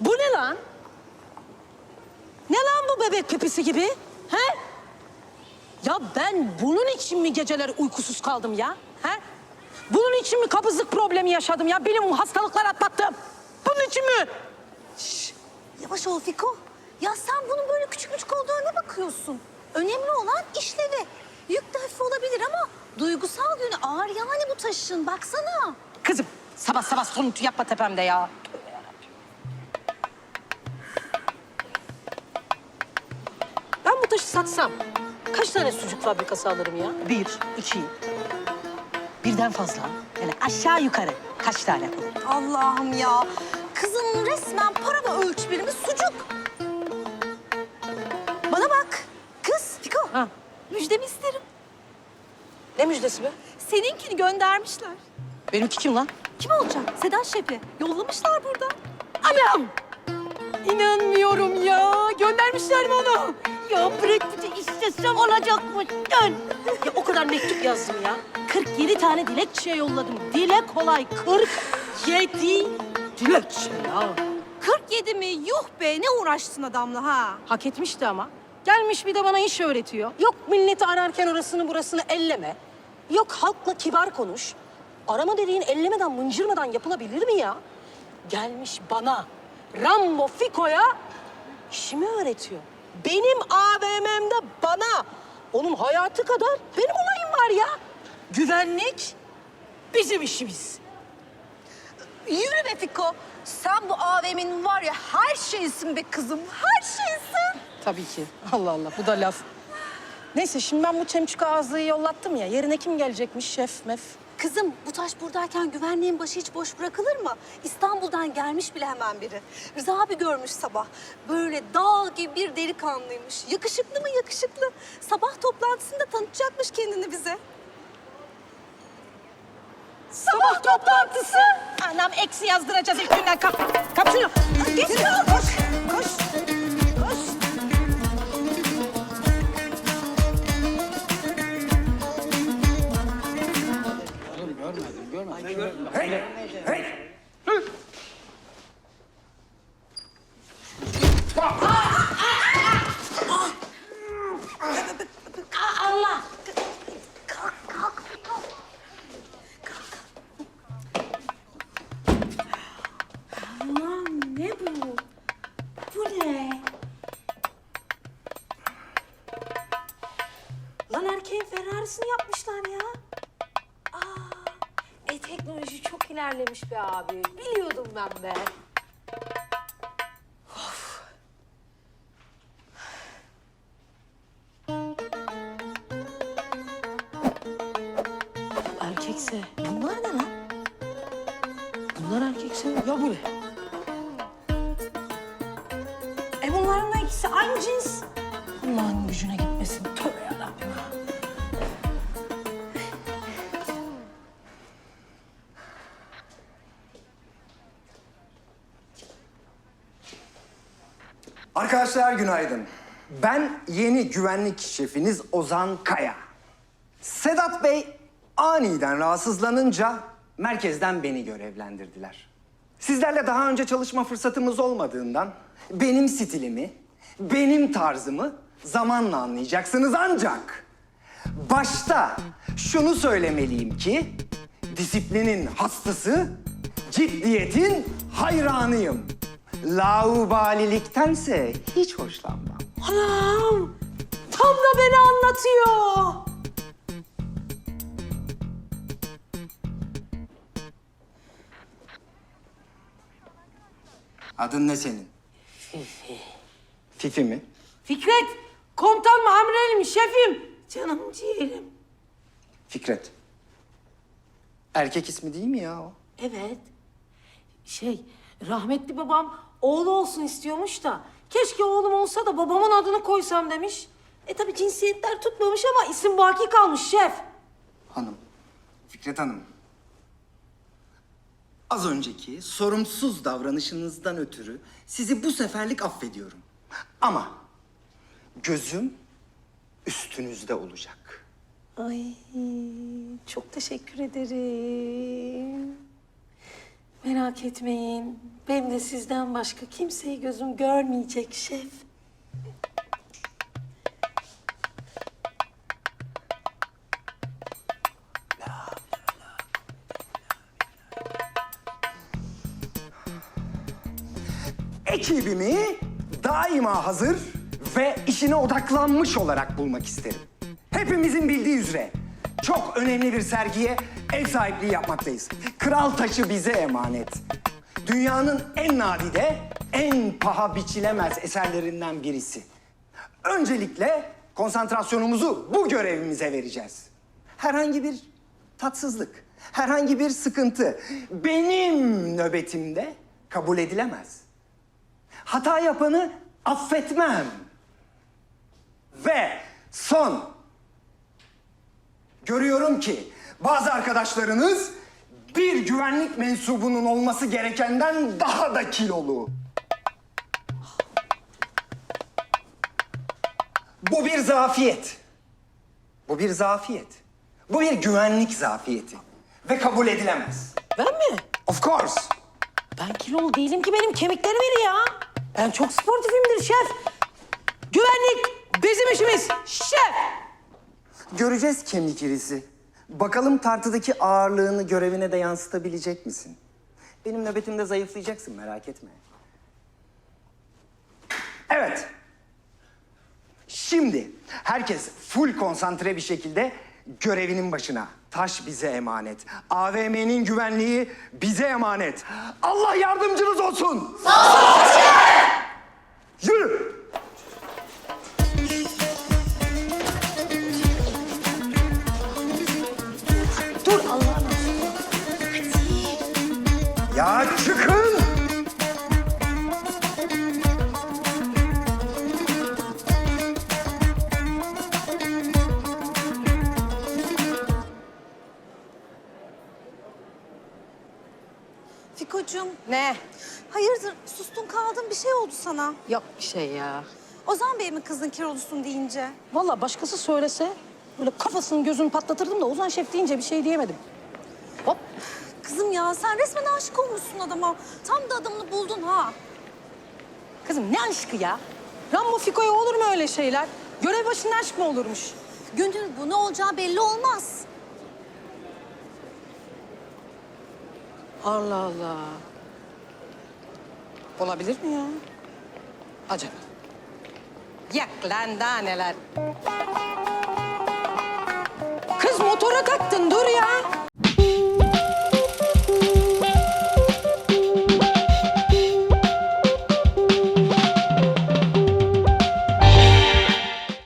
Bu ne lan? Ne lan bu bebek pipisi gibi? He? Ya ben bunun için mi geceleri uykusuz kaldım ya? He? Bunun için mi kabızlık problemi yaşadım ya? Benim hastalıklar atlattım. Bunun için mi? Yavaş ol Fiko. Ya sen bunun böyle küçük küçük olduğuna bakıyorsun? Önemli olan işlevi. Yük de hafif olabilir ama duygusal yönü ağır yani bu taşın. Baksana. Kızım sabah sabah sonuntu yapma tepemde ya. Satsam kaç tane sucuk fabrikası alırım ya? Bir, iki, birden fazla. Yani aşağı yukarı kaç tane alırım? Allah'ım ya. Kızın resmen para ve ölçü birimi sucuk. Bana bak. Kız Fiko. Ha. Müjdemi isterim. Ne müjdesi be? Seninkini göndermişler. Benimki kim lan? Kim olacak? Sedat Şefi. Yollamışlar burada. Anam! İnanmıyorum ya. Göndermişler mi onu? Ya Brad Pitt'i istesem olacakmış. Dön. Ya o kadar mektup yazdım ya. 47 tane dilekçe yolladım. Dile kolay 47 dilekçe ya. 47 mi? Yuh be ne uğraştın adamla ha? Hak etmişti ama. Gelmiş bir de bana iş öğretiyor. Yok milleti ararken orasını burasını elleme. Yok halkla kibar konuş. Arama dediğin ellemeden mıncırmadan yapılabilir mi ya? Gelmiş bana, Rambo Fiko'ya işimi öğretiyor. Benim AVM'mde bana. Onun hayatı kadar benim olayım var ya. Güvenlik bizim işimiz. Yürü be Fiko. Sen bu AVM'nin var ya her şeysin be kızım. Her şeysin. Tabii ki. Allah Allah bu da laf. Neyse şimdi ben bu çemçük ağızlıyı yollattım ya. Yerine kim gelecekmiş şef mef? Kızım bu taş buradayken güvenliğin başı hiç boş bırakılır mı? İstanbul'dan gelmiş bile hemen biri. Rıza abi görmüş sabah. Böyle dağ gibi bir delikanlıymış. Yakışıklı mı yakışıklı. Sabah toplantısında tanıtacakmış kendini bize. Sabah toplantısı. Anam eksi yazdıracağız ilk günden. Kap, kap şunu. Geç kal Lan erkeğin Ferrari'sini yapmışlar ya. Aa, e teknoloji çok ilerlemiş be abi. Biliyordum ben be. Erkekse bunlar ne lan? Bunlar erkekse ya bu ne? E bunların da ikisi aynı cins. Allah'ın gücüne gitmesin. Tövbe yarabbim. Arkadaşlar günaydın. Ben yeni güvenlik şefiniz Ozan Kaya. Sedat Bey aniden rahatsızlanınca merkezden beni görevlendirdiler. Sizlerle daha önce çalışma fırsatımız olmadığından benim stilimi, benim tarzımı zamanla anlayacaksınız ancak başta şunu söylemeliyim ki disiplinin hastası, ciddiyetin hayranıyım. Laubaliliktense hiç hoşlanmam. Anam! Tam da beni anlatıyor. Adın ne senin? Fifi. Fifi mi? Fikret, komutan mı, amiral mi, şefim? Canım ciğerim. Fikret. Erkek ismi değil mi ya o? Evet. Şey, rahmetli babam oğlu olsun istiyormuş da... ...keşke oğlum olsa da babamın adını koysam demiş. E tabii cinsiyetler tutmamış ama isim baki kalmış şef. Hanım. Fikret Hanım. Az önceki sorumsuz davranışınızdan ötürü sizi bu seferlik affediyorum. Ama gözüm üstünüzde olacak. Ay çok teşekkür ederim. Merak etmeyin. Benim de sizden başka kimseyi gözüm görmeyecek şef. Ekibimi daima hazır ve işine odaklanmış olarak bulmak isterim. Hepimizin bildiği üzere çok önemli bir sergiye ev sahipliği yapmaktayız. Kral taşı bize emanet. Dünyanın en nadide, en paha biçilemez eserlerinden birisi. Öncelikle konsantrasyonumuzu bu görevimize vereceğiz. Herhangi bir tatsızlık, herhangi bir sıkıntı benim nöbetimde kabul edilemez. Hata yapanı affetmem. Ve son. Görüyorum ki bazı arkadaşlarınız bir güvenlik mensubunun olması gerekenden daha da kilolu. Bu bir zafiyet. Bu bir zafiyet. Bu bir güvenlik zafiyeti. Ve kabul edilemez. Ben mi? Of course. Ben kilolu değilim ki benim kemiklerim iri ya. Ben çok sportifimdir şef. Güvenlik bizim işimiz şef. Göreceğiz kemik irisi. Bakalım tartıdaki ağırlığını görevine de yansıtabilecek misin? Benim nöbetimde zayıflayacaksın merak etme. Evet. Şimdi herkes full konsantre bir şekilde görevinin başına. Taş bize emanet. AVM'nin güvenliği bize emanet. Allah yardımcınız olsun. Sağ olun. Yürü. Dur Allah'ım. Ya çıkın! Fikocuğum, Ne? hayırdır sustun kaldın bir şey oldu sana. Yok bir şey ya. Ozan Bey mi kızın kilolusun deyince? Vallahi başkası söylese böyle kafasını gözünü patlatırdım da Ozan Şef deyince bir şey diyemedim. Hop. Kızım ya sen resmen aşık olmuşsun adama. Tam da adamını buldun ha. Kızım ne aşkı ya? Rambo Fiko'ya olur mu öyle şeyler? Görev başında aşk mı olurmuş? Gönül bu ne olacağı belli olmaz. Allah Allah. Olabilir mi ya? Acaba? Yak lan daha neler. Motora kalktın dur ya.